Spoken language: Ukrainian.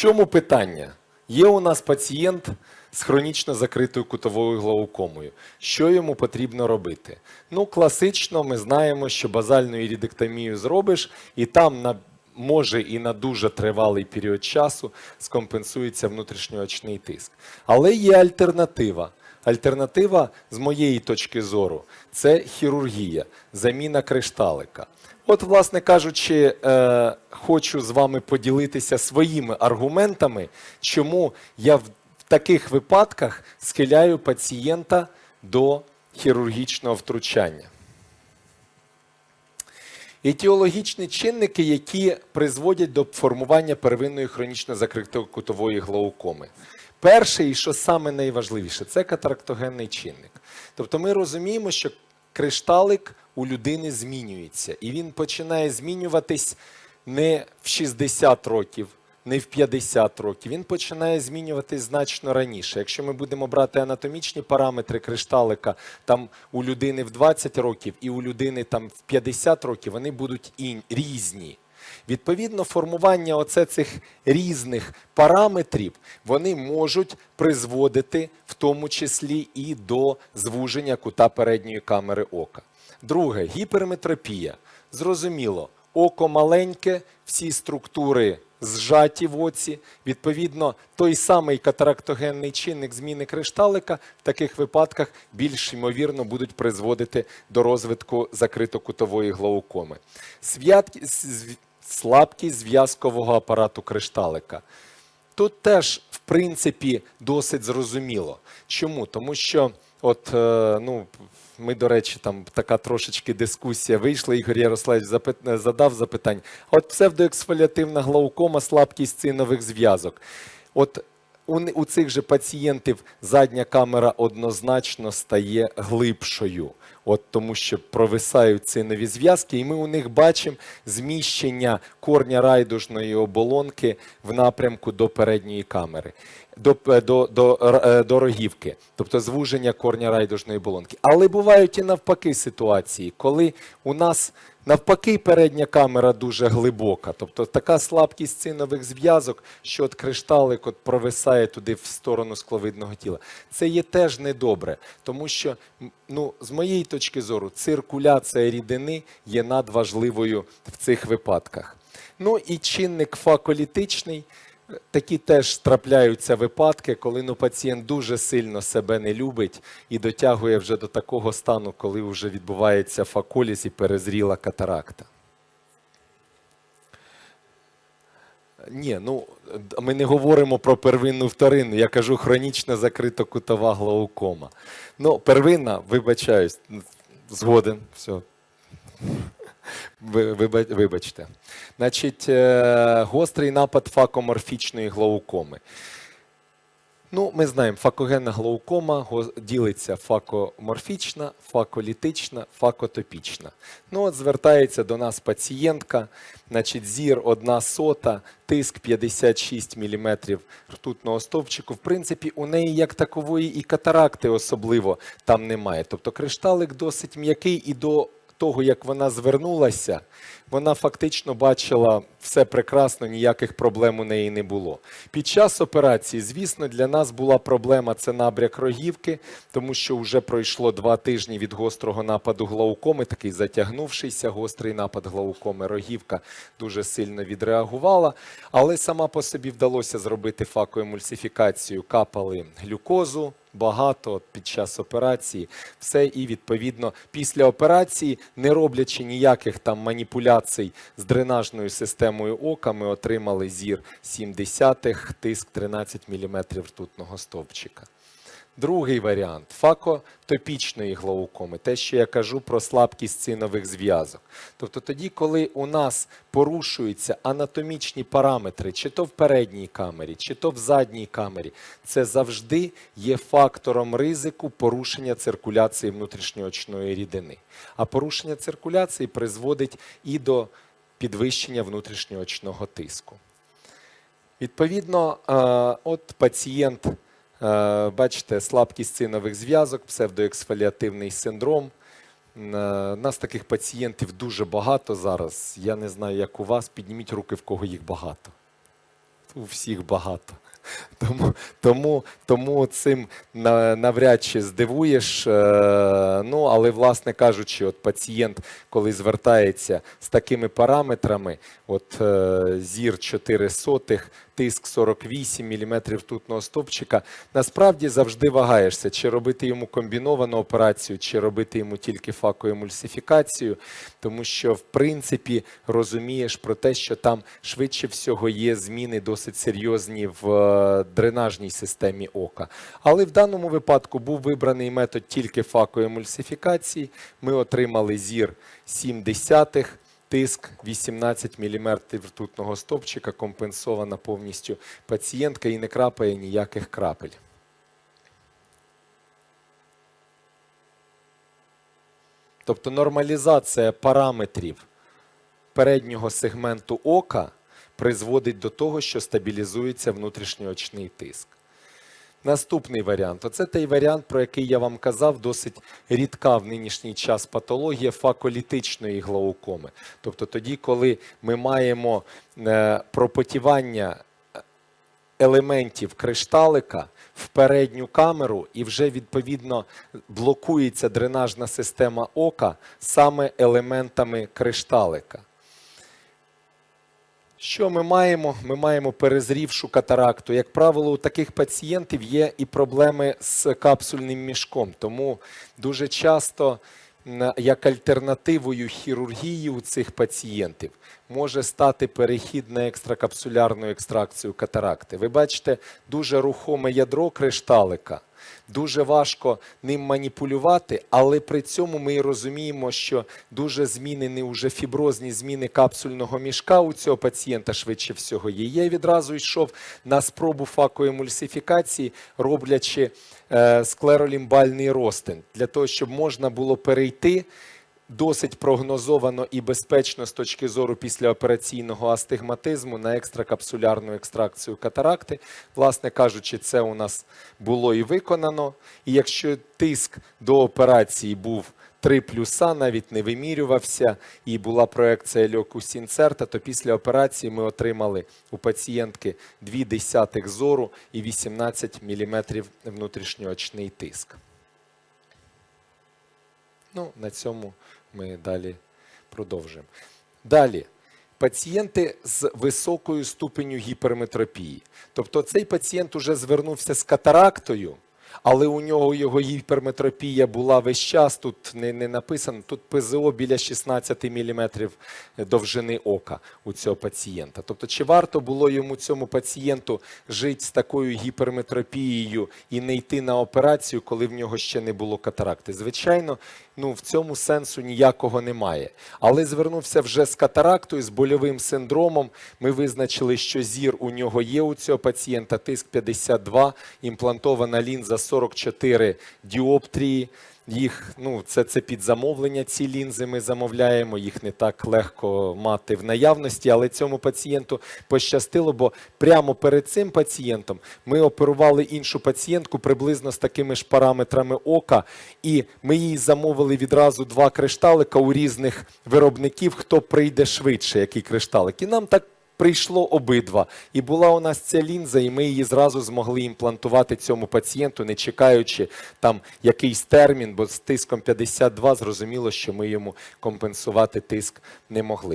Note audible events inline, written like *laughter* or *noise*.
чому питання? Є у нас пацієнт з хронічно закритою кутовою глаукомою. Що йому потрібно робити? Ну, класично, ми знаємо, що базальну ірідектомію зробиш, і там на може і на дуже тривалий період часу скомпенсується внутрішньоочний тиск. Але є альтернатива. Альтернатива, з моєї точки зору, це хірургія, заміна кришталика. От, власне кажучи, е, хочу з вами поділитися своїми аргументами, чому я в таких випадках схиляю пацієнта до хірургічного втручання. Етіологічні чинники, які призводять до формування первинної хронічно закритої кутової глаукоми. Перший, і що саме найважливіше, це катарактогенний чинник. Тобто ми розуміємо, що кришталик у людини змінюється, і він починає змінюватись не в 60 років, не в 50 років. Він починає змінюватись значно раніше. Якщо ми будемо брати анатомічні параметри кришталика, там у людини в 20 років і у людини там в 50 років, вони будуть ін- різні. Відповідно, формування оце цих різних параметрів вони можуть призводити в тому числі і до звуження кута передньої камери ока. Друге гіперметропія. Зрозуміло, око маленьке, всі структури зжаті в оці. Відповідно, той самий катарактогенний чинник зміни кришталика в таких випадках більш ймовірно будуть призводити до розвитку закритокутової глаукоми. Свят... Слабкість зв'язкового апарату кришталика. Тут теж, в принципі, досить зрозуміло. Чому? Тому що, от, е, ну, ми, до речі, там така трошечки дискусія вийшла. Ігор Ярославович запит- е, задав запитання. От псевдоексфоліативна глаукома, слабкість цинових зв'язок. От у, цих же пацієнтів задня камера однозначно стає глибшою. От тому що провисають цинові зв'язки, і ми у них бачимо зміщення корня райдужної оболонки в напрямку до передньої камери, до, до, до, е, до рогівки, тобто звуження корня райдужної оболонки. Але бувають і навпаки ситуації, коли у нас навпаки передня камера дуже глибока, тобто така слабкість цинових зв'язок, що от кришталик от провисає туди в сторону скловидного тіла. Це є теж недобре, тому що, ну, з моєї точки зору, циркуляція рідини є надважливою в цих випадках. Ну і чинник факолітичний. Такі теж трапляються випадки, коли ну, пацієнт дуже сильно себе не любить і дотягує вже до такого стану, коли вже відбувається факоліз і перезріла катаракта. Ні, ну ми не говоримо про первинну вторинну. Я кажу хронічна закрита кутова глаукома. Ну, первинна, вибачаюсь, згоден, все. Ви- виба- Вибачте. Значить, е, гострий напад факоморфічної глаукоми. Ну, ми знаємо, факогенна глаукома ділиться факоморфічна, факолітична, факотопічна. Ну, от звертається до нас пацієнтка, значить, зір 1 сота, тиск 56 мм ртутного стовпчику. В принципі, у неї як такової і катаракти особливо там немає. Тобто кришталик досить м'який і до того, як вона звернулася, вона фактично бачила все прекрасно, ніяких проблем у неї не було. Під час операції, звісно, для нас була проблема це набряк рогівки, тому що вже пройшло два тижні від гострого нападу глаукоми, такий затягнувшийся гострий напад глаукоми. Рогівка дуже сильно відреагувала, але сама по собі вдалося зробити факоемульсифікацію, капали глюкозу багато під час операції. Все і відповідно після операції, не роблячи ніяких там маніпуляцій з дренажною системою ока, ми отримали зір 70-х, тиск 13 мм ртутного стовпчика. Другий варіант факотопічної глаукоми, те, що я кажу про слабкість цинових зв'язок. Тобто тоді, коли у нас порушуються анатомічні параметри, чи то в передній камері, чи то в задній камері, це завжди є фактором ризику порушення циркуляції внутрішньоочної рідини. А порушення циркуляції призводить і до підвищення внутрішньоочного тиску. Відповідно, е, от пацієнт, бачите, слабкість цинових зв'язок, псевдоексфоліативний синдром. Е, Нас таких пацієнтів дуже багато зараз. Я не знаю, як у вас. Підніміть руки, в кого їх багато. у всіх багато. *laughs* Тому, тому, тому цим навряд чи здивуєш. Е, Ну, але, власне кажучи, от пацієнт, коли звертається з такими параметрами, от е, зір 4 сотих, тиск 48 мм ртутного стовпчика, насправді завжди вагаєшся, чи робити йому комбіновану операцію, чи робити йому тільки факоемульсифікацію, тому що, в принципі, розумієш про те, що там швидше всього є зміни досить серйозні в е, дренажній системі ока. Але в даному випадку був вибраний метод тільки факоемульсифікації. Ми отримали зір 7 десятих, тиск 18 мм ртутного стовпчика, компенсована повністю пацієнтка і не крапає ніяких крапель. Тобто нормалізація параметрів переднього сегменту ока призводить до того, що стабілізується внутрішньоочний тиск. Наступний варіант оце той варіант, про який я вам казав, досить рідка в нинішній час патологія факолітичної глаукоми. Тобто тоді, коли ми маємо е, пропотівання елементів кришталика в передню камеру, і вже відповідно блокується дренажна система ока саме елементами кришталика. Що ми маємо? Ми маємо перезрівшу катаракту. Як правило, у таких пацієнтів є і проблеми з капсульним мішком. Тому дуже часто як альтернативою хірургії у цих пацієнтів може стати перехід на екстракапсулярну екстракцію катаракти. Ви бачите дуже рухоме ядро кришталика. Дуже важко ним маніпулювати, але при цьому ми розуміємо, що дуже змінені уже фіброзні зміни капсульного мішка у цього пацієнта швидше всього є. Я відразу йшов на спробу факоемульсифікації, роблячи е, склеролімбальний розтин, для того, щоб можна було перейти досить прогнозовано і безпечно з точки зору післяопераційного астигматизму на екстракапсулярну екстракцію катаракти. Власне кажучи, це у нас було і виконано. І якщо тиск до операції був 3 плюса, навіть не вимірювався, і була проекція льокус інсерта, то після операції ми отримали у пацієнтки 2 десятих зору і 18 мм внутрішньоочний тиск. Ну, на цьому ми далі продовжимо. Далі. Пацієнти з високою ступеню гіперметропії. Тобто цей пацієнт уже звернувся з катарактою, але у нього його гіперметропія була весь час. Тут не, не написано, тут ПЗО біля 16 мм довжини ока у цього пацієнта. Тобто, чи варто було йому цьому пацієнту жити з такою гіперметропією і не йти на операцію, коли в нього ще не було катаракти? Звичайно, ну в цьому сенсу ніякого немає. Але звернувся вже з катарактою, з больовим синдромом. Ми визначили, що зір у нього є у цього пацієнта, тиск 52, імплантована лінза 44 діоптрії. Їх ну це, це під замовлення. Ці лінзи ми замовляємо. Їх не так легко мати в наявності, але цьому пацієнту пощастило, бо прямо перед цим пацієнтом ми оперували іншу пацієнтку приблизно з такими ж параметрами ока, і ми їй замовили відразу два кришталика у різних виробників, хто прийде швидше, який кришталик. І нам так прийшло обидва. І була у нас ця лінза, і ми її зразу змогли імплантувати цьому пацієнту, не чекаючи там якийсь термін, бо з тиском 52 зрозуміло, що ми йому компенсувати тиск не могли.